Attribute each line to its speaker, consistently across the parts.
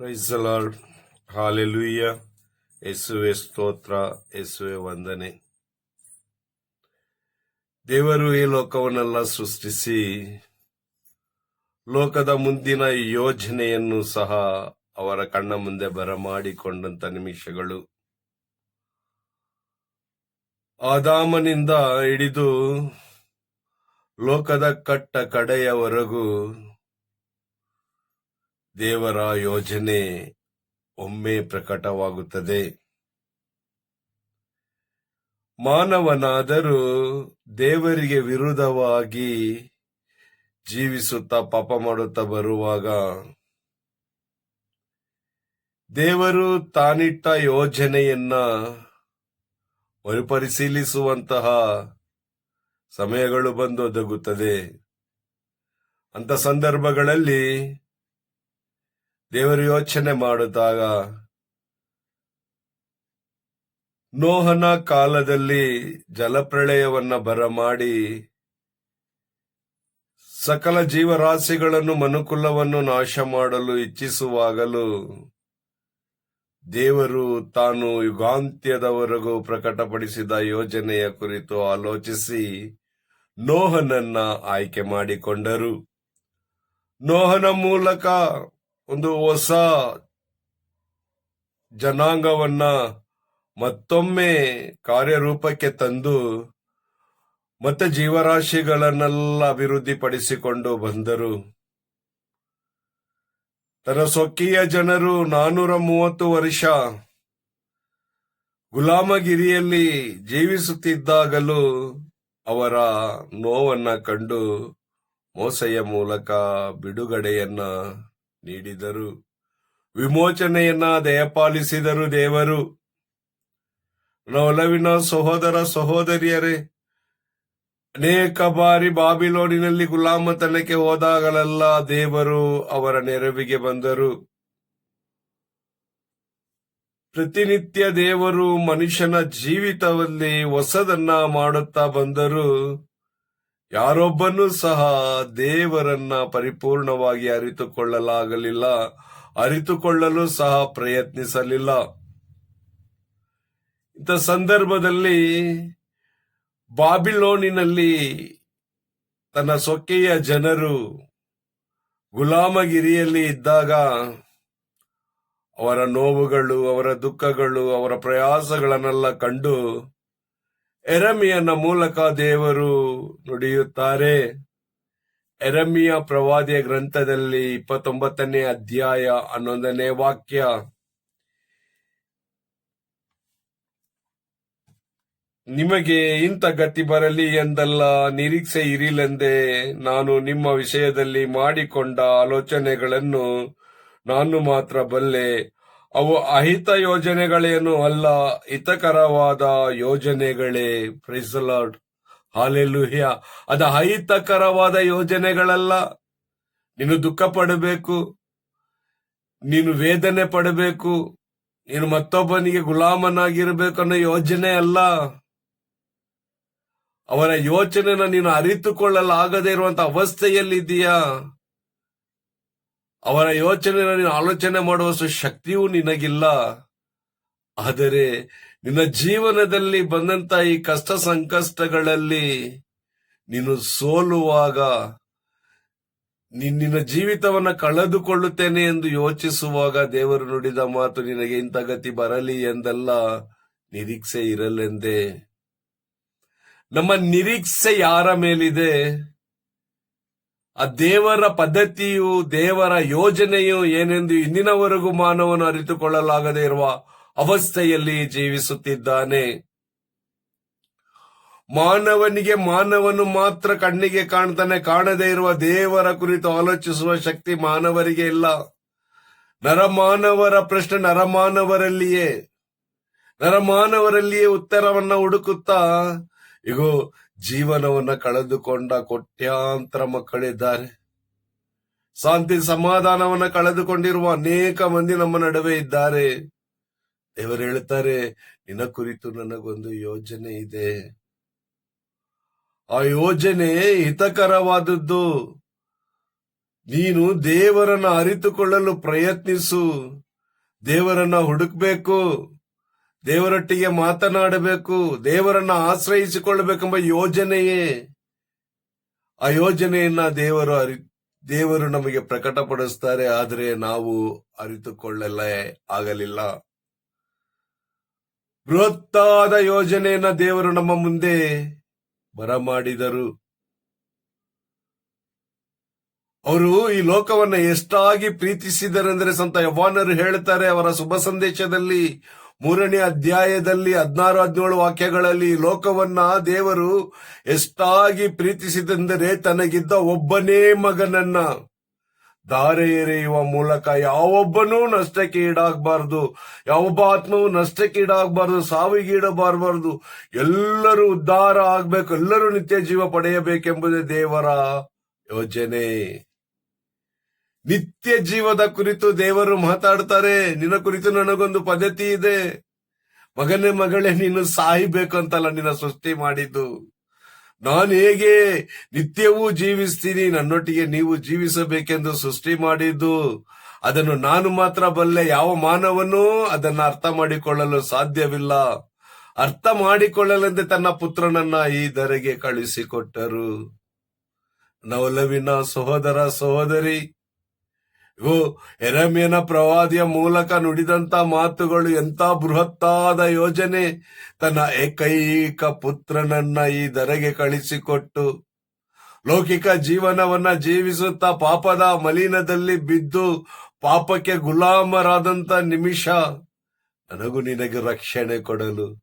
Speaker 1: Price lord hallelujah ಯೇಸುವೆ ಸ್ತೋತ್ರ ಎಸುವೆ ವಂದನೆ ದೇವರು ಈ ಲೋಕವನ್ನೆಲ್ಲ ಸೃಷ್ಟಿಸಿ, ಲೋಕದ ಮುಂದಿನ ಯೋಜನೆಯನ್ನು ಸಹ ಅವರ ಕಣ್ಣ ಮುಂದೆ ಬರಮಾಡಿಕೊಂಡಂತ ನಿಮಿಷಗಳು. ಆದಾಮನಿಂದ ಹಿಡಿದು ಲೋಕದ ಕಟ್ಟ ಕಡೆಯವರೆಗೂ ದೇವರ ಯೋಜನೆ ಒಮ್ಮೆ ಪ್ರಕಟವಾಗುತ್ತದೆ. ಮಾನವನಾದರೂ ದೇವರಿಗೆ ವಿರುದ್ಧವಾಗಿ ಜೀವಿಸುತ್ತಾ ಪಾಪ ಮಾಡುತ್ತಾ ಬರುವಾಗ ದೇವರು ತಾನಿಟ್ಟ ಯೋಜನೆಯನ್ನ ಮರುಪರಿಶೀಲಿಸುವಂತಹ ಸಮಯಗಳು ಬಂದು ಒದಗುತ್ತದೆ. ಅಂತ ಸಂದರ್ಭಗಳಲ್ಲಿ ದೇವರು ಯೋಚನೆ ಮಾಡುತ್ತಾಗ ನೋಹನ ಕಾಲದಲ್ಲಿ ಜಲಪ್ರಳಯವನ್ನ ಬರಮಾಡಿ ಸಕಲ ಜೀವರಾಶಿಗಳನ್ನು ಮನುಕುಲವನ್ನು ನಾಶ ಮಾಡಲು ಇಚ್ಛಿಸುವಾಗಲೂ ದೇವರು ತಾನು ಯುಗಾಂತ್ಯದವರೆಗೂ ಪ್ರಕಟಪಡಿಸಿದ ಯೋಜನೆಯ ಕುರಿತು ಆಲೋಚಿಸಿ ನೋಹನನ್ನ ಆಯ್ಕೆ ಮಾಡಿಕೊಂಡರು. ನೋಹನ ಮೂಲಕ ಒಂದು ಹೊಸ ಜನಾಂಗವನ್ನ ಮತ್ತೊಮ್ಮೆ ಕಾರ್ಯರೂಪಕ್ಕೆ ತಂದು ಮತ್ತೆ ಜೀವರಾಶಿಗಳನ್ನೆಲ್ಲ ಅಭಿವೃದ್ಧಿಪಡಿಸಿಕೊಂಡು ಬಂದರು. ತನ್ನ ಸ್ವಕೀಯ ಜನರು ನಾನೂರ ಮೂವತ್ತು ವರ್ಷ ಗುಲಾಮಗಿರಿಯಲ್ಲಿ ಜೀವಿಸುತ್ತಿದ್ದಾಗಲೂ ಅವರ ನೋವನ್ನ ಕಂಡು ಮೋಸೆಯ ಮೂಲಕ ಬಿಡುಗಡೆಯನ್ನ ನೀಡಿದರು. ವಿಮೋಚನೆಯನ್ನ ದಯಪಾಲಿಸಿದರು ದೇವರು. ನೊಲವಿನ ಸಹೋದರ ಸಹೋದರಿಯರೇ, ಅನೇಕ ಬಾರಿ ಬಾಬಿಲೋನಿನಲ್ಲಿ ಗುಲಾಮತನಕ್ಕೆ ಹೋದಾಗಲೆಲ್ಲ ದೇವರು ಅವರ ನೆರವಿಗೆ ಬಂದರು. ಪ್ರತಿನಿತ್ಯ ದೇವರು ಮನುಷ್ಯನ ಜೀವಿತದಲ್ಲಿ ಹೊಸದನ್ನ ಮಾಡುತ್ತಾ ಬಂದರು. ಯಾರೊಬ್ಬನೂ ಸಹ ದೇವರನ್ನ ಪರಿಪೂರ್ಣವಾಗಿ ಅರಿತುಕೊಳ್ಳಲಾಗಲಿಲ್ಲ, ಅರಿತುಕೊಳ್ಳಲು ಸಹ ಪ್ರಯತ್ನಿಸಲಿಲ್ಲ. ಇಂಥ ಸಂದರ್ಭದಲ್ಲಿ ಬಾಬಿಲೋನಿನಲ್ಲಿ ತನ್ನ ಸೊಕ್ಕೆಯ ಜನರು ಗುಲಾಮಗಿರಿಯಲ್ಲಿ ಇದ್ದಾಗ ಅವರ ನೋವುಗಳು, ಅವರ ದುಃಖಗಳು, ಅವರ ಪ್ರಯಾಸಗಳನ್ನೆಲ್ಲ ಕಂಡು ಎರಮಿಯನ ಮೂಲಕ ದೇವರು ನುಡಿಯುತ್ತಾರೆ. ಎರಮಿಯ ಪ್ರವಾದಿಯ ಗ್ರಂಥದಲ್ಲಿ ಇಪ್ಪತ್ತೊಂಬತ್ತನೇ ಅಧ್ಯಾಯ ಹನ್ನೊಂದನೇ ವಾಕ್ಯ. ನಿಮಗೆ ಇಂಥ ಗತಿ ಬರಲಿ ಎಂದಲ್ಲ, ನಿರೀಕ್ಷೆ ಇರಿಲೆಂದೇ ನಾನು ನಿಮ್ಮ ವಿಷಯದಲ್ಲಿ ಮಾಡಿಕೊಂಡ ಆಲೋಚನೆಗಳನ್ನು ನಾನು ಮಾತ್ರ ಬಲ್ಲೆ ಅವು ಅಹಿತ ಯೋಜನೆಗಳೇನು ಅಲ್ಲ, ಹಿತಕರವಾದ ಯೋಜನೆಗಳೇ. ಪ್ರಿಸಲಾಡ್ ಹಾಲೆಲುಹ್ಯ ಅದ ಅಹಿತಕರವಾದ ಯೋಜನೆಗಳಲ್ಲ. ನೀನು ದುಃಖ ಪಡಬೇಕು ನೀನು ವೇದನೆ ಪಡಬೇಕು, ನೀನು ಮತ್ತೊಬ್ಬನಿಗೆ ಗುಲಾಮನಾಗಿರ್ಬೇಕು ಅನ್ನೋ ಯೋಜನೆ ಅಲ್ಲ. ಅವರ ಯೋಚನೆನ ನೀನು ಅರಿತುಕೊಳ್ಳಲಾಗದೇ ಇರುವಂತ ಅವಸ್ಥೆಯಲ್ಲಿದ್ದೀಯಾ? ಅವರ ಯೋಚನೆ ನೀನು ಆಲೋಚನೆ ಮಾಡುವಷ್ಟು ಶಕ್ತಿಯೂ ನಿನಗಿಲ್ಲ. ಆದರೆ ನಿನ್ನ ಜೀವನದಲ್ಲಿ ಬಂದಂತ ಈ ಕಷ್ಟ ಸಂಕಷ್ಟಗಳಲ್ಲಿ ನೀನು ಸೋಲುವಾಗ ನೀನ್ ನಿನ್ನ ಜೀವಿತವನ್ನ ಕಳೆದುಕೊಳ್ಳುತ್ತೇನೆ ಎಂದು ಯೋಚಿಸುವಾಗ ದೇವರು ನುಡಿದ ಮಾತು ನಿನಗೆ ಇಂಥ ಗತಿ ಬರಲಿ ಎಂದಲ್ಲ, ನಿರೀಕ್ಷೆ ಇರಲೆಂದೇ. ನಮ್ಮ ನಿರೀಕ್ಷೆ ಯಾರ ಮೇಲಿದೆ? ಆ ದೇವರ ಪದ್ಧತಿಯು, ದೇವರ ಯೋಜನೆಯು ಏನೆಂದು ಇಂದಿನವರೆಗೂ ಮಾನವನು ಅರಿತುಕೊಳ್ಳಲಾಗದೇ ಇರುವ ಅವಸ್ಥೆಯಲ್ಲಿ ಜೀವಿಸುತ್ತಿದ್ದಾನೆ. ಮಾನವನಿಗೆ ಮಾನವನು ಮಾತ್ರ ಕಣ್ಣಿಗೆ ಕಾಣ್ತಾನೆ, ಕಾಣದೇ ಇರುವ ದೇವರ ಕುರಿತು ಆಲೋಚಿಸುವ ಶಕ್ತಿ ಮಾನವರಿಗೆ ಇಲ್ಲ. ನರಮಾನವರ ಪ್ರಶ್ನೆ ನರಮಾನವರಲ್ಲಿಯೇ. ನರಮಾನವರಲ್ಲಿಯೇ ಉತ್ತರವನ್ನ ಹುಡುಕುತ್ತಾ, ಇಗೋ ಜೀವನವನ್ನ ಕಳೆದುಕೊಂಡ ಕೋಟ್ಯಾಂತರ ಮಕ್ಕಳಿದ್ದಾರೆ. ಶಾಂತಿ ಸಮಾಧಾನವನ್ನ ಕಳೆದುಕೊಂಡಿರುವ ಅನೇಕ ಮಂದಿ ನಮ್ಮ ನಡುವೆ ಇದ್ದಾರೆ. ದೇವರು ಹೇಳ್ತಾರೆ, ನಿನ್ನ ಕುರಿತು ನನಗೊಂದು ಯೋಜನೆ ಇದೆ. ಆ ಯೋಜನೆ ಹಿತಕರವಾದದ್ದು. ನೀನು ದೇವರನ್ನ ಅರಿತುಕೊಳ್ಳಲು ಪ್ರಯತ್ನಿಸು. ದೇವರನ್ನ ಹುಡುಕ್ಬೇಕು. ದೇವರೊಟ್ಟಿಗೆ ಮಾತನಾಡಬೇಕು, ದೇವರನ್ನ ಆಶ್ರಯಿಸಿಕೊಳ್ಳಬೇಕೆಂಬ ಯೋಜನೆಯೇ. ಆ ಯೋಜನೆಯನ್ನ ದೇವರು ಅರಿ, ದೇವರು ನಮಗೆ ಪ್ರಕಟಪಡಿಸ್ತಾರೆ, ಆದರೆ ನಾವು ಅರಿತುಕೊಳ್ಳಲೇ ಆಗಲಿಲ್ಲ. ಬೃಹತ್ತಾದ ಯೋಜನೆಯನ್ನ ದೇವರು ನಮ್ಮ ಮುಂದೆ ಬರಮಾಡಿದರು ಅವರು ಈ ಲೋಕವನ್ನ ಎಷ್ಟಾಗಿ ಪ್ರೀತಿಸಿದರೆಂದರೆ ಸಂತ ಯವಾನರು ಹೇಳುತ್ತಾರೆ ಅವರ ಶುಭ ಸಂದೇಶದಲ್ಲಿ ಮೂರನೇ ಅಧ್ಯಾಯದಲ್ಲಿ ಹದಿನಾರು, ಹದಿನೇಳು ವಾಕ್ಯಗಳಲ್ಲಿ ಲೋಕವನ್ನ ದೇವರು ಎಷ್ಟಾಗಿ ಪ್ರೀತಿಸಿದೆಂದರೆ ತನಗಿದ್ದ ಒಬ್ಬನೇ ಮಗನನ್ನ. ದಾರೆ ಎರೆಯುವ ಮೂಲಕ ಯಾವೊಬ್ಬನೂ ನಷ್ಟಕ್ಕೆ ಈಡಾಗಬಾರದು. ಯಾವೊಬ್ಬ ಆತ್ಮವು ನಷ್ಟಕ್ಕೆ ಈಡಾಗಬಾರದು ಸಾವಿಗೀಡಬಾರಬಾರದು ಎಲ್ಲರೂ ಉದ್ಧಾರ ಆಗ್ಬೇಕು, ಎಲ್ಲರೂ ನಿತ್ಯ ಜೀವ ಪಡೆಯಬೇಕೆಂಬುದೇ ದೇವರ ಯೋಜನೆ. ನಿತ್ಯ ಜೀವದ ಕುರಿತು ದೇವರು ಮಾತಾಡ್ತಾರೆ, ನಿನ್ನ ಕುರಿತು ನನಗೊಂದು ಪದ್ಧತಿ ಇದೆ. ಮಗನೇ ಮಗಳೇ, ನೀನು ಸಾಯಿಬೇಕು ಅಂತಲ್ಲ ನಿನ್ನ ಸೃಷ್ಟಿ ಮಾಡಿದ್ದು. ನಾನು ಹೇಗೆ ನಿತ್ಯವೂ ಜೀವಿಸ್ತೀನಿ, ನನ್ನೊಟ್ಟಿಗೆ ನೀವು ಜೀವಿಸಬೇಕೆಂದು ಸೃಷ್ಟಿ ಮಾಡಿದ್ದು. ಅದನ್ನು ನಾನು ಮಾತ್ರ ಬಲ್ಲೆ ಯಾವ ಮಾನವನೂ ಅದನ್ನ ಅರ್ಥ ಮಾಡಿಕೊಳ್ಳಲು ಸಾಧ್ಯವಿಲ್ಲ. ಅರ್ಥ ಮಾಡಿಕೊಳ್ಳಲೆಂದೇ ತನ್ನ ಪುತ್ರನನ್ನ ಈ ದರೆಗೆ ಕಳುಹಿಸಿಕೊಟ್ಟರು ನವಲವಿನ ಸಹೋದರ ಸಹೋದರಿ ಇವು ಎರಮೇನ ಪ್ರವಾದಿಯ ಮೂಲಕ ನುಡಿದಂತ ಮಾತುಗಳು ಎಂತ ಬೃಹತ್ತಾದ ಯೋಜನೆ. ತನ್ನ ಏಕೈಕ ಪುತ್ರನನ್ನ ಈ ದರೆಗೆ ಕಳಿಸಿಕೊಟ್ಟು ಲೌಕಿಕ ಜೀವನವನ್ನ ಜೀವಿಸುತ್ತಾ ಪಾಪದ ಮಲಿನದಲ್ಲಿ ಬಿದ್ದು ಪಾಪಕ್ಕೆ ಗುಲಾಮರಾದಂತ ನಿಮಿಷ ನನಗೂ ನಿನಗೆ ರಕ್ಷಣೆ ಕೊಡಲು.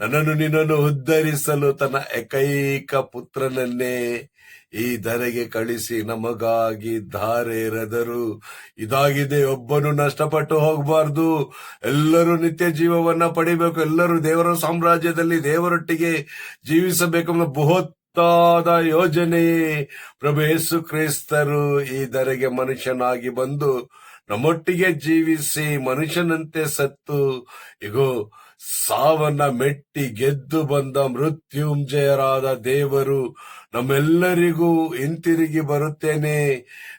Speaker 1: ನನ್ನನ್ನು ನಿನ್ನನ್ನು ಉದ್ಧರಿಸಲು ತನ್ನ ಏಕೈಕ ಪುತ್ರನನ್ನೇ ಈ ಧರೆಗೆ ಕಳಿಸಿ ನಮಗಾಗಿ ಧಾರೆ ಎರೆದರು. ಇದಾಗಿದೆ, ಒಬ್ಬನು ನಷ್ಟಪಟ್ಟು ಹೋಗಬಾರ್ದು. ಎಲ್ಲರೂ ನಿತ್ಯ ಜೀವವನ್ನ ಪಡಿಬೇಕು. ಎಲ್ಲರೂ ದೇವರ ಸಾಮ್ರಾಜ್ಯದಲ್ಲಿ ದೇವರೊಟ್ಟಿಗೆ ಜೀವಿಸಬೇಕೆಂಬ ಬೃಹತ್ತಾದ ಯೋಜನೆಯೇ ಪ್ರಭು ಯೇಸು ಕ್ರೈಸ್ತರು ಈ ಧರೆಗೆ ಮನುಷ್ಯನಾಗಿ ಬಂದು ನಮ್ಮೊಟ್ಟಿಗೆ ಜೀವಿಸಿ ಮನುಷ್ಯನಂತೆ ಸತ್ತು, ಇಗೋ, ಸಾವನ್ನ ಮೆಟ್ಟಿ ಗೆದ್ದು ಬಂದ ಮೃತ್ಯುಂಜಯರಾದ ದೇವರು ನಮ್ಮೆಲ್ಲರಿಗೂ ಹಿಂತಿರುಗಿ ಬರುತ್ತೇನೆ.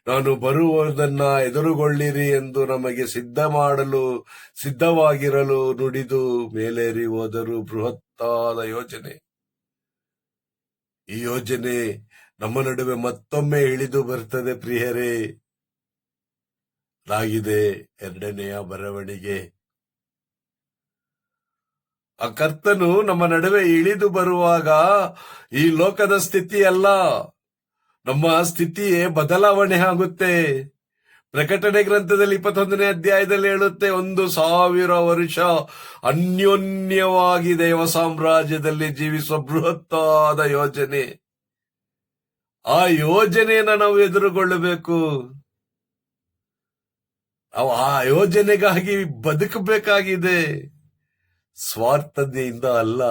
Speaker 1: ನಾನು ಬರುವುದನ್ನ ಎದುರುಗೊಳ್ಳಿರಿ ಎಂದು ನಮಗೆ ಸಿದ್ಧ ಮಾಡಲು, ಸಿದ್ಧವಾಗಿರಲು ನುಡಿದು ಮೇಲೇರಿ ಹೋದರು ಬೃಹತ್ತಾದ ಯೋಜನೆ. ಈ ಯೋಜನೆ ನಮ್ಮ ನಡುವೆ ಮತ್ತೊಮ್ಮೆ ಇಳಿದು ಬರ್ತದೆ ಪ್ರಿಯರೇ. ಅದಾಗಿದೆ ಎರಡನೆಯ ಬರವಣಿಗೆ. ಆ ಕರ್ತನು ನಮ್ಮ ನಡುವೆ ಇಳಿದು ಬರುವಾಗ ಈ ಲೋಕದ ಸ್ಥಿತಿ ಅಲ್ಲ. ನಮ್ಮ ಸ್ಥಿತಿಯೇ ಬದಲಾವಣೆ ಆಗುತ್ತೆ. ಪ್ರಕಟಣೆ ಗ್ರಂಥದಲ್ಲಿ ಇಪ್ಪತ್ತೊಂದನೇ ಅಧ್ಯಾಯದಲ್ಲಿ ಹೇಳುತ್ತೆ, ಒಂದು ಸಾವಿರ ವರ್ಷ ಅನ್ಯೋನ್ಯವಾಗಿ ದೇವ ಸಾಮ್ರಾಜ್ಯದಲ್ಲಿ ಜೀವಿಸುವ ಬೃಹತ್ತಾದ ಯೋಜನೆ. ಆ ಯೋಜನೆಯನ್ನ ನಾವು ಎದುರುಗೊಳ್ಳಬೇಕು. ನಾವು ಆ ಯೋಜನೆಗಾಗಿ ಬದುಕಬೇಕಾಗಿದೆ. ಸ್ವಾರ್ಥದಿಂದ ಅಲ್ಲ.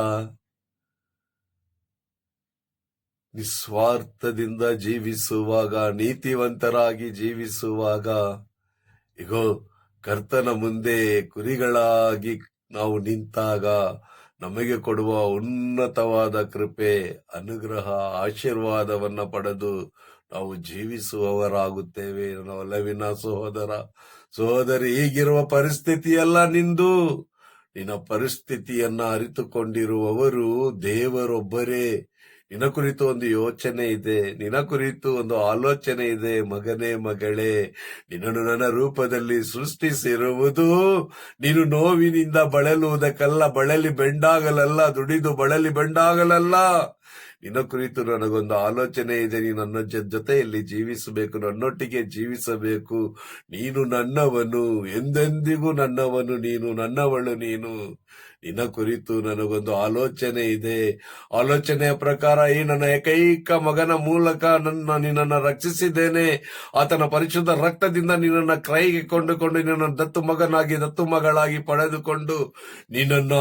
Speaker 1: ನಿಸ್ವಾರ್ಥದಿಂದ ಜೀವಿಸುವಾಗ, ನೀತಿವಂತರಾಗಿ ಜೀವಿಸುವಾಗ, ಇಗೋ, ಕರ್ತನ ಮುಂದೆ ಕುರಿಗಳಾಗಿ ನಾವು ನಿಂತಾಗ ನಮಗೆ ಕೊಡುವ ಉನ್ನತವಾದ ಕೃಪೆ, ಅನುಗ್ರಹ, ಆಶೀರ್ವಾದವನ್ನ ಪಡೆದು ನಾವು ಜೀವಿಸುವವರಾಗುತ್ತೇವೆ. ನನ್ನ ಒಲವಿನ ಸಹೋದರ, ಸಹೋದರಿ ಈಗಿರುವ ಪರಿಸ್ಥಿತಿಯಲ್ಲ ನಿಂದು. ನಿನ್ನ ಪರಿಸ್ಥಿತಿಯನ್ನ ಅರಿತುಕೊಂಡಿರುವವರು ದೇವರೊಬ್ಬರೇ. ನಿನ್ನ ಕುರಿತು ಒಂದು ಯೋಚನೆ ಇದೆ. ನಿನ್ನ ಕುರಿತು ಒಂದು ಆಲೋಚನೆ ಇದೆ, ಮಗನೇ, ಮಗಳೇ. ನಿನ್ನನ್ನು ನನ್ನ ರೂಪದಲ್ಲಿ ಸೃಷ್ಟಿಸಿರುವುದು ನೀನು ನೋವಿನಿಂದ ಬಳಲುವುದಕ್ಕಲ್ಲ. ಬಳಲಿ ಬೆಂಡಾಗಲಲ್ಲ, ದುಡಿದು ಬಳಲಿ ಬೆಂಡಾಗಲಲ್ಲ. ನಿನ್ನ ಕುರಿತು ನನಗೊಂದು ಆಲೋಚನೆ ಇದೆ. ನೀನು ನನ್ನ ಜೊತೆಯಲ್ಲಿ ಜೀವಿಸಬೇಕು. ನನ್ನೊಟ್ಟಿಗೆ ಜೀವಿಸಬೇಕು. ನೀನು ನನ್ನವನು. ಎಂದೆಂದಿಗೂ ನನ್ನವನು ನೀನು, ನನ್ನವಳು ನೀನು. ನಿನ್ನ ಕುರಿತು ನನಗೊಂದು ಆಲೋಚನೆ ಇದೆ. ಆಲೋಚನೆಯ ಪ್ರಕಾರ ಈ ನನ್ನ ಏಕೈಕ ಮಗನ ಮೂಲಕ ನನ್ನ, ನಿನ್ನನ್ನು ರಕ್ಷಿಸಿದ್ದೇನೆ. ಆತನ ಪರಿಶುದ್ಧ ರಕ್ತದಿಂದ ನಿನ್ನನ್ನು ಕ್ರೈಗೆ ಕೊಂಡುಕೊಂಡು ನಿನ್ನ ದತ್ತು ಮಗನಾಗಿ, ದತ್ತು ಮಗಳಾಗಿ ಪಡೆದುಕೊಂಡು ನಿನ್ನನ್ನ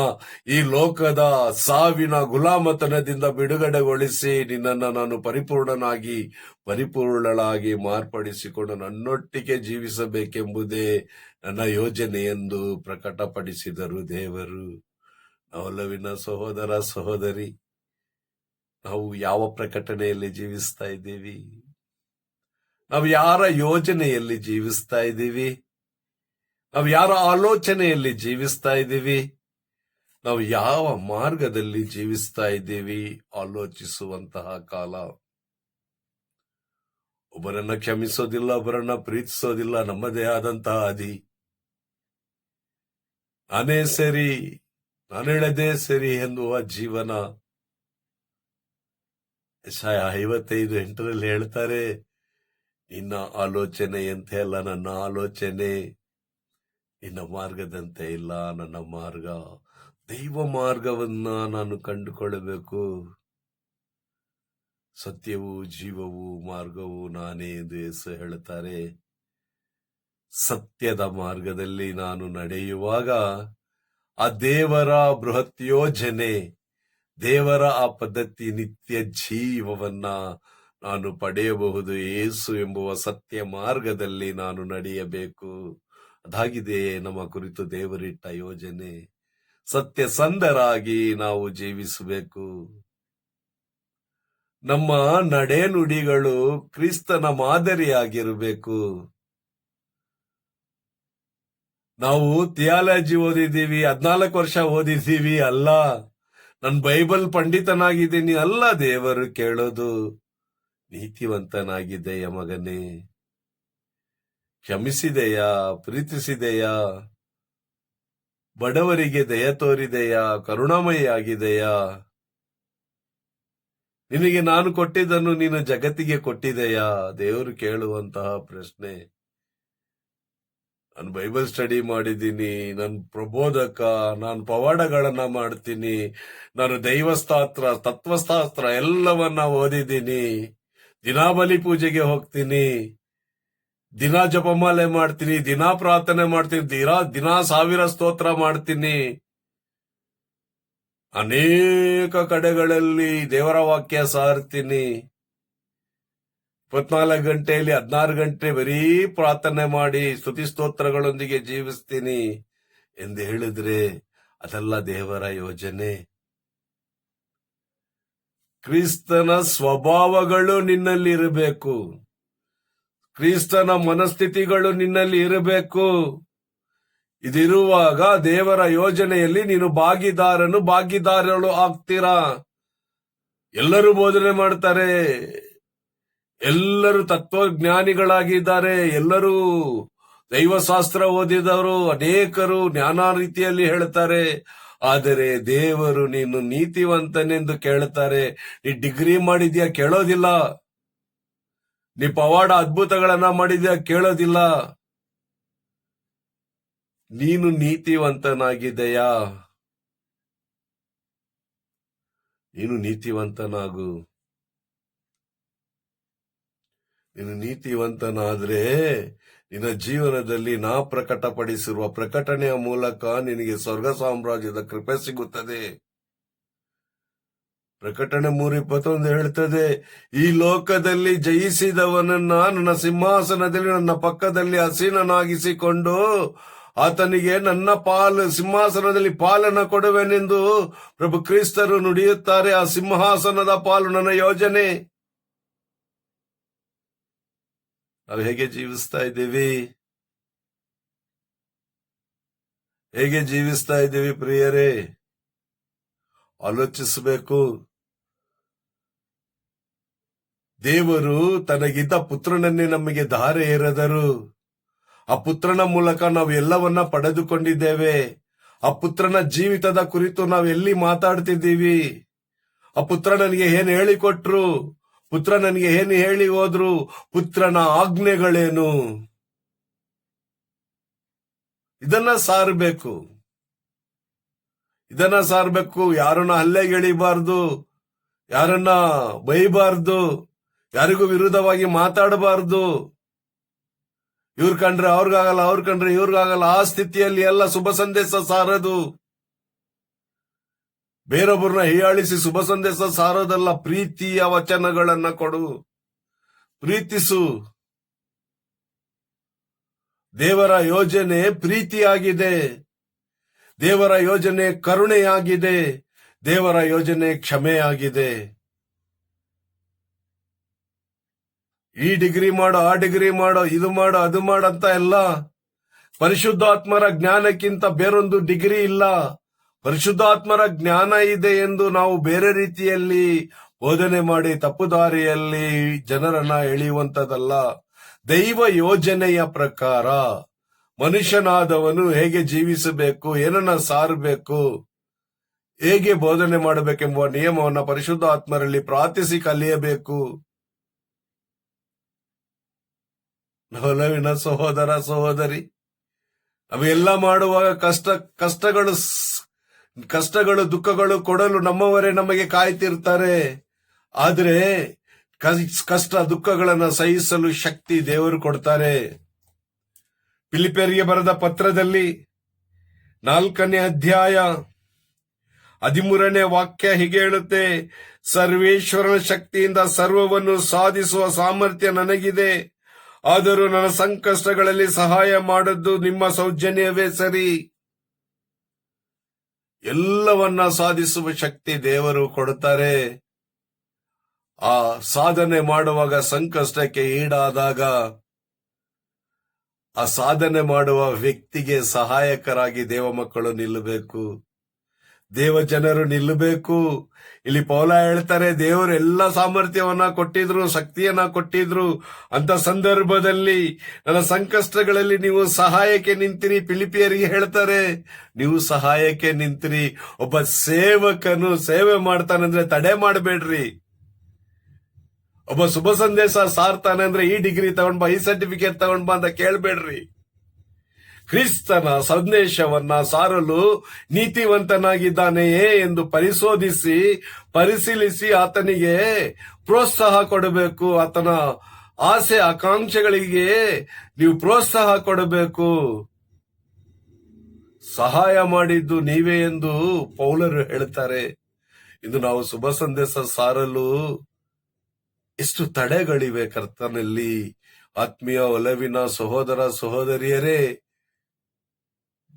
Speaker 1: ಈ ಲೋಕದ ಸಾವಿನ ಗುಲಾಮತನದಿಂದ ಬಿಡುಗಡೆಗೊಳಿಸಿ, ನಿನ್ನನ್ನು ನಾನು ಪರಿಪೂರ್ಣನಾಗಿ, ಪರಿಪೂರ್ಣಳಾಗಿ ಮಾರ್ಪಡಿಸಿಕೊಂಡು ನನ್ನೊಟ್ಟಿಗೆ ಜೀವಿಸಬೇಕೆಂಬುದೇ ನನ್ನ ಯೋಜನೆ ಎಂದು ಪ್ರಕಟಪಡಿಸಿದರು ದೇವರು. ನವಲವಿನ ಸಹೋದರ, ಸಹೋದರಿ, ನಾವು ಯಾವ ಪ್ರಕಟಣೆಯಲ್ಲಿ ಜೀವಿಸ್ತಾ ಇದ್ದೀವಿ? ನಾವು ಯಾರ ಯೋಜನೆಯಲ್ಲಿ ಜೀವಿಸ್ತಾ ಇದ್ದೀವಿ? ನಾವು ಯಾರ ಆಲೋಚನೆಯಲ್ಲಿ ಜೀವಿಸ್ತಾ ಇದ್ದೀವಿ? ನಾವು ಯಾವ ಮಾರ್ಗದಲ್ಲಿ ಜೀವಿಸ್ತಾ ಇದ್ದೀವಿ ಆಲೋಚಿಸುವಂತಹ ಕಾಲ? ಒಬ್ಬರನ್ನ ಕ್ಷಮಿಸೋದಿಲ್ಲ, ಒಬ್ಬರನ್ನ ಪ್ರೀತಿಸೋದಿಲ್ಲ, ನಮ್ಮದೇ ಆದಂತಹ ಅದಿ. ನಾನೇ ಸರಿ ಹೇಳದೇ ಸರಿ ಎನ್ನುವ ಜೀವನ. ಐವತ್ತೈದು ಎಂಟರಲ್ಲಿ ಹೇಳ್ತಾರೆ, ನಿನ್ನ ಆಲೋಚನೆಯಂತೆ ಅಲ್ಲ, ನನ್ನ ಆಲೋಚನೆ. ನಿನ್ನ ಮಾರ್ಗದಂತೆ ಇಲ್ಲ, ನನ್ನ ಮಾರ್ಗ. ದೈವ ಮಾರ್ಗವನ್ನ ನಾನು ಕಂಡುಕೊಳ್ಳಬೇಕು. ಸತ್ಯವು ಜೀವವು ಮಾರ್ಗವು ನಾನೇ ಎಂದು ಯೇಸು ಹೇಳುತ್ತಾರೆ. ಸತ್ಯದ ಮಾರ್ಗದಲ್ಲಿ ನಾನು ನಡೆಯುವಾಗ ಆ ದೇವರ ಬೃಹತ್ ಯೋಜನೆ, ದೇವರ ಆ ಪದ್ಧತಿ ನಿತ್ಯ ಜೀವವನ್ನ ನಾನು ಪಡೆಯಬಹುದು. ಏಸು ಎಂಬುವ ಸತ್ಯ ಮಾರ್ಗದಲ್ಲಿ ನಾನು ನಡೆಯಬೇಕು. ಅದಾಗಿದೆ ನಮ್ಮ ಕುರಿತು ದೇವರಿಟ್ಟ ಯೋಜನೆ. ಸತ್ಯ ಸಂದರಾಗಿ ನಾವು ಜೀವಿಸಬೇಕು. ನಮ್ಮ ನಡೆನುಡಿಗಳು ಕ್ರಿಸ್ತನ ಮಾದರಿಯಾಗಿರಬೇಕು. ನಾವು ಥಿಯಾಲಜಿ ಓದಿದ್ದೀವಿ, ಹದ್ನಾಲ್ಕು ವರ್ಷ ಓದಿದ್ದೀವಿ, ಅಲ್ಲ. ನನ್ ಬೈಬಲ್ ಪಂಡಿತನಾಗಿದ್ದೀನಿ, ಅಲ್ಲ ದೇವರು ಕೇಳೋದು. ನೀತಿವಂತನಾಗಿದ್ದೆಯ ಮಗನೇ. ಕ್ಷಮಿಸಿದೆಯಾ, ಪ್ರೀತಿಸಿದೆಯಾ? ಬಡವರಿಗೆ ದಯ ತೋರಿದೆಯಾ? ಕರುಣಾಮಯಿಯಾಗಿದೆಯಾ? ನಿನಗೆ ನಾನು ಕೊಟ್ಟಿದ್ದನ್ನು ನೀನು ಜಗತ್ತಿಗೆ ಕೊಟ್ಟಿದೆಯಾ? ದೇವರು ಕೇಳುವಂತಹ ಪ್ರಶ್ನೆ. ನಾನು ಬೈಬಲ್ ಸ್ಟಡಿ ಮಾಡಿದ್ದೀನಿ, ನಾನು ಪ್ರಬೋಧಕ, ನಾನು ಪವಾಡಗಳನ್ನ ಮಾಡ್ತೀನಿ, ನಾನು ದೈವಶಾಸ್ತ್ರ ತತ್ವಶಾಸ್ತ್ರ ಎಲ್ಲವನ್ನ ಓದಿದ್ದೀನಿ, ದಿನಾಬಲಿ ಪೂಜೆಗೆ ಹೋಗ್ತೀನಿ. ದಿನಾ ಜಪಮಾಲೆ ಮಾಡ್ತೀನಿ, ದಿನಾ ಪ್ರಾರ್ಥನೆ ಮಾಡ್ತೀನಿ, ದಿನ, ದಿನಾ ಸಾವಿರ ಸ್ತೋತ್ರ ಮಾಡ್ತೀನಿ. ಅನೇಕ ಕಡೆಗಳಲ್ಲಿ ದೇವರ ವಾಕ್ಯ ಸಾರ್ತೀನಿ. ಇಪ್ಪತ್ನಾಲ್ಕು ಗಂಟೆಯಲ್ಲಿ, ಹದಿನಾರು ಗಂಟೆ ಬರೀ ಪ್ರಾರ್ಥನೆ ಮಾಡಿ ಸ್ತುತಿ ಸ್ತೋತ್ರಗಳೊಂದಿಗೆ ಜೀವಿಸ್ತೀನಿ ಎಂದು ಹೇಳಿದ್ರೆ ಅದೆಲ್ಲ ದೇವರ ಯೋಜನೆ. ಕ್ರಿಸ್ತನ ಸ್ವಭಾವಗಳು ನಿನ್ನಲ್ಲಿ ಇರಬೇಕು ಕ್ರಿಸ್ತನ ಮನಸ್ಥಿತಿಗಳು ನಿನ್ನಲ್ಲಿ ಇರಬೇಕು. ಇದಿರುವಾಗ ದೇವರ ಯೋಜನೆಯಲ್ಲಿ ನೀನು ಭಾಗಿದಾರನು ಭಾಗಿದಾರರು ಆಗ್ತೀರಾ? ಎಲ್ಲರೂ ಬೋಧನೆ ಮಾಡ್ತಾರೆ. ಎಲ್ಲರೂ ತತ್ವಜ್ಞಾನಿಗಳಾಗಿದ್ದಾರೆ. ಎಲ್ಲರೂ ದೈವಶಾಸ್ತ್ರ ಓದಿದವರು, ಅನೇಕರು ಜ್ಞಾನ ರೀತಿಯಲ್ಲಿ ಹೇಳ್ತಾರೆ. ಆದರೆ ದೇವರು ನೀನು ನೀತಿವಂತನೆಂದು ಕೇಳ್ತಾರೆ. ನೀ ಡಿಗ್ರಿ ಮಾಡಿದ್ಯಾ? ಕೇಳೋದಿಲ್ಲ. ನೀ ಪವಾಡ ಅದ್ಭುತಗಳನ್ನ ಮಾಡಿದ್ಯಾ ಕೇಳೋದಿಲ್ಲ. ನೀನು ನೀತಿವಂತನಾಗಿದೆಯಾ? ನೀನು ನೀತಿವಂತನಾಗು. ನೀನು ನೀತಿವಂತನಾದ್ರೆ ನಿನ್ನ ಜೀವನದಲ್ಲಿ ನಾ ಪ್ರಕಟಪಡಿಸಿರುವ ಪ್ರಕಟಣೆಯ ಮೂಲಕ ನಿನಗೆ ಸ್ವರ್ಗ ಸಾಮ್ರಾಜ್ಯದ ಕೃಪೆ ಸಿಗುತ್ತದೆ. ಪ್ರಕಟಣೆ ಮೂರು ಇಪ್ಪತ್ತೊಂದು ಹೇಳ್ತದೆ, ಈ ಲೋಕದಲ್ಲಿ ಜಯಿಸಿದವನನ್ನ ನನ್ನ ಸಿಂಹಾಸನದಲ್ಲಿ ನನ್ನ ಪಕ್ಕದಲ್ಲಿ ಹಸೀನನಾಗಿಸಿಕೊಂಡು ಆತನಿಗೆ ನನ್ನ ಪಾಲು, ಸಿಂಹಾಸನದಲ್ಲಿ ಪಾಲನ ಕೊಡುವೆನೆಂದು ಪ್ರಭು ಕ್ರಿಸ್ತರು ನುಡಿಯುತ್ತಾರೆ. ಆ ಸಿಂಹಾಸನದ ಪಾಲು ನನ್ನ ಯೋಜನೆ. ನಾವು ಹೇಗೆ ಜೀವಿಸ್ತಾ ಇದ್ದೀವಿ? ಹೇಗೆ ಜೀವಿಸ್ತಾ ಇದ್ದೀವಿ ಪ್ರಿಯರೇ? ಆಲೋಚಿಸಬೇಕು. ದೇವರು ತನಗಿದ್ದ ಪುತ್ರನನ್ನೇ ನಮಗೆ ಧಾರೆ ಎರೆದರು. ಆ ಪುತ್ರನ ಮೂಲಕ ನಾವು ಎಲ್ಲವನ್ನ ಪಡೆದುಕೊಂಡಿದ್ದೇವೆ. ಆ ಪುತ್ರನ ಜೀವಿತದ ಕುರಿತು ನಾವು ಎಲ್ಲಿ ಮಾತಾಡ್ತಿದ್ದೀವಿ? ಆ ಪುತ್ರ ನನಗೆ ಏನ್ ಹೇಳಿಕೊಟ್ರು? ಪುತ್ರ ನನಗೆ ಏನು ಹೇಳಿ ಹೋದ್ರು? ಪುತ್ರನ ಆಜ್ಞೆಗಳೇನು? ಇದನ್ನ ಸಾರಬೇಕು. ಇದನ್ನ ಸಾರ್ಬೇಕು, ಯಾರನ್ನ ಹಲ್ಲೆಗೆಳಿಬಾರ್ದು ಯಾರನ್ನ ಬೈಬಾರ್ದು, ಯಾರಿಗೂ ವಿರುದ್ಧವಾಗಿ ಮಾತಾಡಬಾರ್ದು. ಇವ್ರ ಕಂಡ್ರೆ ಅವ್ರಿಗಾಗಲ್ಲ, ಅವ್ರ ಕಂಡ್ರೆ ಇವ್ರಿಗಾಗಲ್ಲ, ಆ ಸ್ಥಿತಿಯಲ್ಲಿ ಎಲ್ಲ ಶುಭ ಸಂದೇಶ ಸಾರದು. ಬೇರೊಬ್ಬರನ್ನ ಹೀಯಾಳಿಸಿ ಶುಭ ಸಂದೇಶ ಸಾರೋದಲ್ಲ ಪ್ರೀತಿಯ ವಚನಗಳನ್ನ ಕೊಡು. ಪ್ರೀತಿಸು. ದೇವರ ಯೋಜನೆ ಪ್ರೀತಿಯಾಗಿದೆ. ದೇವರ ಯೋಜನೆ ಕರುಣೆಯಾಗಿದೆ. ದೇವರ ಯೋಜನೆ ಕ್ಷಮೆಯಾಗಿದೆ. ಈ ಡಿಗ್ರಿ ಮಾಡೋ, ಆ ಡಿಗ್ರಿ ಮಾಡೋ, ಇದು ಮಾಡೋ, ಅದು ಮಾಡಂತ ಎಲ್ಲ ಪರಿಶುದ್ಧಾತ್ಮರ ಜ್ಞಾನಕ್ಕಿಂತ ಬೇರೊಂದು ಡಿಗ್ರಿ ಇಲ್ಲ. ಪರಿಶುದ್ಧಾತ್ಮರ ಜ್ಞಾನ ಇದೆ ಎಂದು ನಾವು ಬೇರೆ ರೀತಿಯಲ್ಲಿ ಬೋಧನೆ ಮಾಡಿ ತಪ್ಪು ದಾರಿಯಲ್ಲಿ ಜನರನ್ನ ಎಳೆಯುವಂತದಲ್ಲ ದೈವ ಯೋಜನೆಯ ಪ್ರಕಾರ ಮನುಷ್ಯನಾದವನು ಹೇಗೆ ಜೀವಿಸಬೇಕು, ಏನನ್ನ ಸಾರಬೇಕು, ಹೇಗೆ ಬೋಧನೆ ಮಾಡಬೇಕೆಂಬ ನಿಯಮವನ್ನು ಪರಿಶುದ್ಧ ಆತ್ಮರಲ್ಲಿ ಪ್ರಾರ್ಥಿಸಿ ಕಲಿಯಬೇಕು. ನವಲವಿನ ಸಹೋದರ ಸಹೋದರಿ, ಅವೆಲ್ಲ ಮಾಡುವಾಗ ಕಷ್ಟ, ಕಷ್ಟಗಳು ಕಷ್ಟಗಳು, ದುಃಖಗಳು ಕೊಡಲು ನಮ್ಮವರೇ ನಮಗೆ ಕಾಯ್ತಿರ್ತಾರೆ. ಆದ್ರೆ ಕಷ್ಟ, ದುಃಖಗಳನ್ನ ಸಹಿಸಲು ಶಕ್ತಿ ದೇವರು ಕೊಡ್ತಾರೆ. ಫಿಲಿಪಿಯರಿಗೆ ಬರೆದ ಪತ್ರದಲ್ಲಿ ನಾಲ್ಕನೇ ಅಧ್ಯಾಯ ಹದಿಮೂರನೇ ವಾಕ್ಯ ಹೀಗೆ ಹೇಳುತ್ತೆ, ಸರ್ವೇಶ್ವರನ ಶಕ್ತಿಯಿಂದ ಸರ್ವವನ್ನು ಸಾಧಿಸುವ ಸಾಮರ್ಥ್ಯ ನನಗಿದೆ, ಆದರೂ ನನ್ನ ಸಂಕಷ್ಟಗಳಲ್ಲಿ ಸಹಾಯ ಮಾಡದ್ದು ನಿಮ್ಮ ಸೌಜನ್ಯವೇ ಸರಿ. ಎಲ್ಲವನ್ನ ಸಾಧಿಸುವ ಶಕ್ತಿ ದೇವರು ಕೊಡುತ್ತಾರೆ. ಆ ಸಾಧನೆ ಮಾಡುವಾಗ ಸಂಕಷ್ಟಕ್ಕೆ ಈಡಾದಾಗ ಆ ಸಾಧನೆ ಮಾಡುವ ವ್ಯಕ್ತಿಗೆ ಸಹಾಯಕರಾಗಿ ದೇವ ಮಕ್ಕಳು ನಿಲ್ಲಬೇಕು. ದೇವ ಜನರು ನಿಲ್ಲಬೇಕು. ಇಲ್ಲಿ ಪೌಲ ಹೇಳ್ತಾರೆ, ದೇವರು ಎಲ್ಲ ಸಾಮರ್ಥ್ಯವನ್ನ ಕೊಟ್ಟಿದ್ರು, ಶಕ್ತಿಯನ್ನ ಕೊಟ್ಟಿದ್ರು. ಅಂತ ಸಂದರ್ಭದಲ್ಲಿ ನನ್ನ ಸಂಕಷ್ಟಗಳಲ್ಲಿ ನೀವು ಸಹಾಯಕ್ಕೆ ನಿಂತಿರಿ. ಪಿಲಿಪಿಯರಿಗೆ ಹೇಳ್ತಾರೆ, ನೀವು ಸಹಾಯಕ್ಕೆ ನಿಂತಿರಿ. ಒಬ್ಬ ಸೇವಕನು ಸೇವೆ ಮಾಡ್ತಾನಂದ್ರೆ ತಡೆ ಮಾಡಬೇಡ್ರಿ. ಒಬ್ಬ ಶುಭ ಸಂದೇಶ ಸಾರ್ತಾನೆ ಅಂದ್ರೆ ಈ ಡಿಗ್ರಿ ತಗೊಂಡ್ ಬಾ, ಈ ಸರ್ಟಿಫಿಕೇಟ್ ತಗೊಂಡ್ ಬಾ ಅಂತ ಕೇಳ್ಬೇಡ್ರಿ. ಕ್ರಿಸ್ತನ ಸಂದೇಶವನ್ನ ಸಾರಲು ನೀತಿವಂತನಾಗಿದ್ದಾನೆಯೇ ಎಂದು ಪರಿಶೋಧಿಸಿ, ಪರಿಶೀಲಿಸಿ ಆತನಿಗೆ ಪ್ರೋತ್ಸಾಹ ಕೊಡಬೇಕು. ಆತನ ಆಸೆ ಆಕಾಂಕ್ಷೆಗಳಿಗೆ ನೀವು ಪ್ರೋತ್ಸಾಹ ಕೊಡಬೇಕು. ಸಹಾಯ ಮಾಡಿದ್ದು ನೀವೇ ಎಂದು ಪೌಲರು ಹೇಳ್ತಾರೆ. ಇದು ನಾವು ಶುಭ ಸಂದೇಶ ಸಾರಲು ಎಷ್ಟು ತಡೆಗಳಿವೆ ಕರ್ತನಲ್ಲಿ. ಆತ್ಮೀಯ ಒಲವಿನ ಸಹೋದರ ಸಹೋದರಿಯರೇ,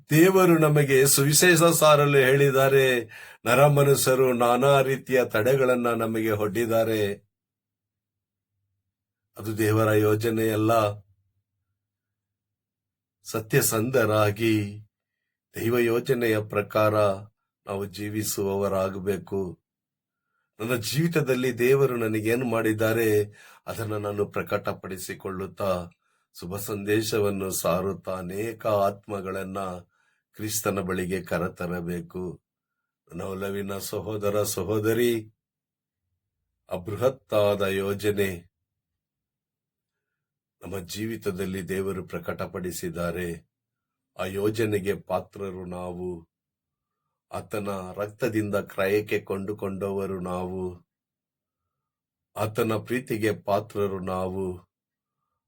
Speaker 1: ದೇವರು ನಮಗೆ ಸುವಿಶೇಷ ಸಾರಲು ಹೇಳಿದ್ದಾರೆ. ನರಮನುಷ್ಯರು ನಾನಾ ರೀತಿಯ ತಡೆಗಳನ್ನ ನಮಗೆ ಹೊಡ್ಡಿದ್ದಾರೆ. ಅದು ದೇವರ ಯೋಜನೆಯಲ್ಲ. ಸತ್ಯಸಂಧರಾಗಿ ದೈವ ಯೋಜನೆಯ ಪ್ರಕಾರ ನಾವು ಜೀವಿಸುವವರಾಗಬೇಕು. ನನ್ನ ಜೀವಿತದಲ್ಲಿ ದೇವರು ನನಗೇನು ಮಾಡಿದ್ದಾರೆ, ಅದನ್ನು ನಾನು ಪ್ರಕಟಪಡಿಸಿಕೊಳ್ಳುತ್ತಾ ಶುಭ ಸಂದೇಶವನ್ನು ಸಾರುತ್ತಾ ಅನೇಕ ಆತ್ಮಗಳನ್ನ ಕ್ರಿಸ್ತನ ಬಳಿಗೆ ಕರೆತರಬೇಕು. ನನ್ನ ಒಲವಿನ ಸಹೋದರ ಸಹೋದರಿ, ಅಬೃಹತ್ತಾದ ಬೃಹತ್ತಾದ ಯೋಜನೆ ನಮ್ಮ ಜೀವಿತದಲ್ಲಿ ದೇವರು ಪ್ರಕಟಪಡಿಸಿದ್ದಾರೆ. ಆ ಯೋಜನೆಗೆ ಪಾತ್ರರು ನಾವು. ಆತನ ರಕ್ತದಿಂದ ಕ್ರಯಕ್ಕೆ ಕೊಂಡುಕೊಂಡವರು ನಾವು. ಆತನ ಪ್ರೀತಿಗೆ ಪಾತ್ರರು ನಾವು.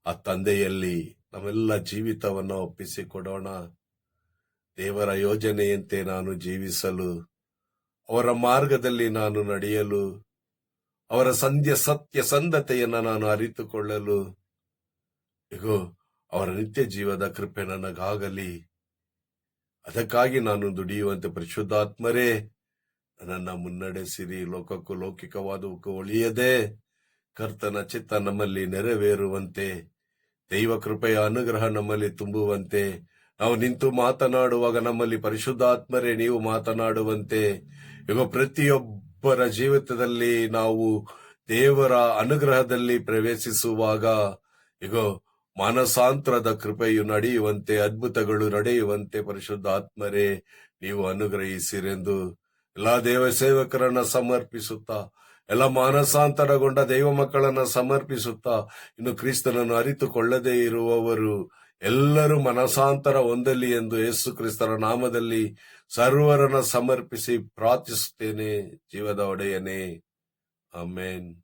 Speaker 1: ಆ ತಂದೆಯಲ್ಲಿ ನಮ್ಮೆಲ್ಲ ಜೀವಿತವನ್ನು ಒಪ್ಪಿಸಿಕೊಡೋಣ. ದೇವರ ಯೋಜನೆಯಂತೆ ನಾನು ಜೀವಿಸಲು, ಅವರ ಮಾರ್ಗದಲ್ಲಿ ನಾನು ನಡೆಯಲು, ಅವರ ಸಂಧ್ಯ ಸತ್ಯ ಸಂದತೆಯನ್ನು ನಾನು ಅರಿತುಕೊಳ್ಳಲು. ಇಗೋ, ಅವರ ನಿತ್ಯ ಜೀವದ ಕೃಪೆ ನನಗಾಗಲಿ. ಅದಕ್ಕಾಗಿ ನಾನು ದುಡಿಯುವಂತೆ ಪರಿಶುದ್ಧಾತ್ಮರೇ, ನನ್ನ ಮುನ್ನಡೆಸಿರಿ. ಲೋಕಕ್ಕೂ ಲೌಕಿಕವಾದಕ್ಕೂ ಒಳಿಯದೆ, ಕರ್ತನ ಚಿತ್ತ ನಮ್ಮಲ್ಲಿ ನೆರವೇರುವಂತೆ, ದೈವ ಕೃಪೆಯ ಅನುಗ್ರಹ ನಮ್ಮಲ್ಲಿ ತುಂಬುವಂತೆ. ನಾವು ನಿಂತು ಮಾತನಾಡುವಾಗ ನಮ್ಮಲ್ಲಿ ಪರಿಶುದ್ಧಾತ್ಮರೇ, ನೀವು ಮಾತನಾಡುವಂತೆ. ಈಗ ಪ್ರತಿಯೊಬ್ಬರ ಜೀವಿತದಲ್ಲಿ ನಾವು ದೇವರ ಅನುಗ್ರಹದಲ್ಲಿ ಪ್ರವೇಶಿಸುವಾಗ ಈಗ ಮಾನಸಾಂತರದ ಕೃಪೆಯು ನಡೆಯುವಂತೆ, ಅದ್ಭುತಗಳು ನಡೆಯುವಂತೆ ಪರಿಶುದ್ಧ ಆತ್ಮರೇ ನೀವು ಅನುಗ್ರಹಿಸಿರೆಂದು ಎಲ್ಲಾ ದೇವ ಸೇವಕರನ್ನ ಸಮರ್ಪಿಸುತ್ತಾ, ಎಲ್ಲ ಮಾನಸಾಂತರಗೊಂಡ ದೈವ ಮಕ್ಕಳನ್ನ ಸಮರ್ಪಿಸುತ್ತಾ, ಇನ್ನು ಕ್ರಿಸ್ತನನ್ನು ಅರಿತುಕೊಳ್ಳದೇ ಇರುವವರು ಎಲ್ಲರೂ ಮನಸಾಂತರ ಹೊಂದಲಿ ಎಂದು ಯೇಸು ಕ್ರಿಸ್ತರ ನಾಮದಲ್ಲಿ ಸರ್ವರನ್ನ ಸಮರ್ಪಿಸಿ ಪ್ರಾರ್ಥಿಸುತ್ತೇನೆ. ಜೀವದ ಒಡೆಯನೇ. ಆಮೇನ್.